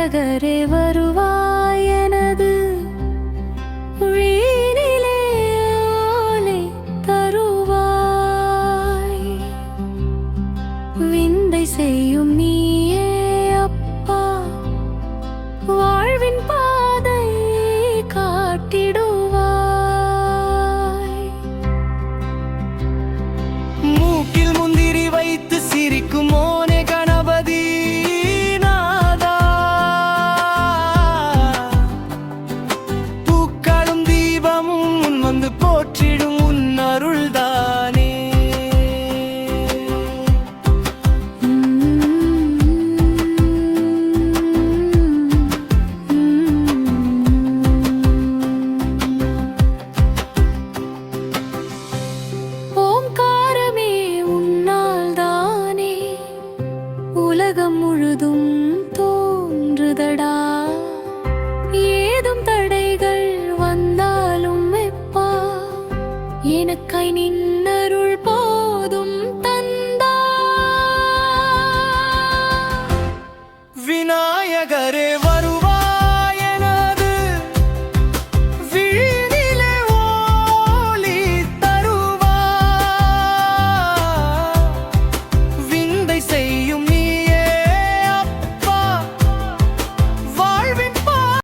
நாயகரே வருவாய் எனது. வீணிலே தருவாய். விந்தை செய்யும் நீ போற்றிடும் உன் அருள்தானே. ஓம்காரமே உன்னால் தானே உலகம் முழுதும் தோன்றுதடா. எனக்கை நின்னருள் போதும் தந்தா. விநாயகரே